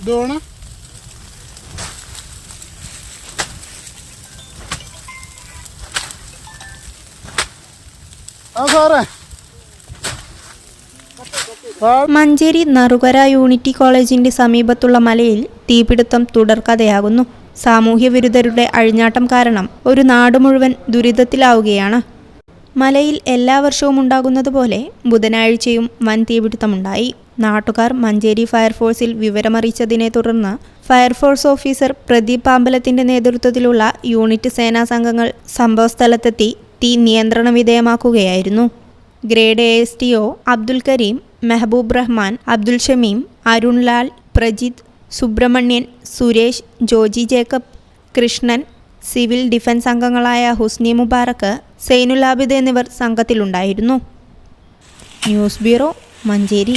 ഇതാണ്. മഞ്ചേരി നറുകര യൂണിറ്റി കോളേജിന്റെ സമീപത്തുള്ള മലയിൽ തീപിടുത്തം തുടർക്കഥയാകുന്നു സാമൂഹ്യ വിരുദ്ധരുടെ അഴിഞ്ഞാട്ടം കാരണം ഒരു നാട് മുഴുവൻ ദുരിതത്തിലാവുകയാണ്. മലയിൽ എല്ലാ വർഷവും ഉണ്ടാകുന്നതുപോലെ ബുധനാഴ്ചയും വൻ തീപിടുത്തമുണ്ടായി. നാട്ടുകാർ മഞ്ചേരി ഫയർഫോഴ്സിൽ വിവരമറിയിച്ചതിനെ തുടർന്ന് ഫയർഫോഴ്സ് ഓഫീസർ പ്രദീപ് പാമ്പലത്തിന്റെ നേതൃത്വത്തിലുള്ള യൂണിറ്റ് സേനാ സംഘങ്ങൾ സംഭവസ്ഥലത്തെത്തി തീ നിയന്ത്രണ വിധേയമാക്കുകയായിരുന്നു. Grade A S T O Abdul Kareem Mehaboob Rahman Abdul Shameem Arunlal Prajith Subramanian Suresh Joji Jacob Krishnan civil defence അംഗങ്ങളായ ഹുസ്നി മുബാറക്ക് സൈനുലാബിദ് എന്നിവർ സംഘത്തിലുണ്ടായിരുന്നു. News bureau Manjeri.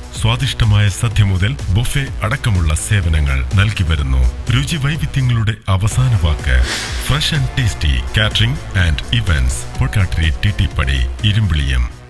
സ്വാദിഷ്ടമായ സദ്യ മുതൽ ബൊഫെ അടക്കമുള്ള സേവനങ്ങൾ നൽകി വരുന്നു. രുചി വൈവിധ്യങ്ങളുടെ അവസാന വാക്ക്. Fresh and tasty catering and events. Pokkattiri പടി ഇരുമ്പിളിയം.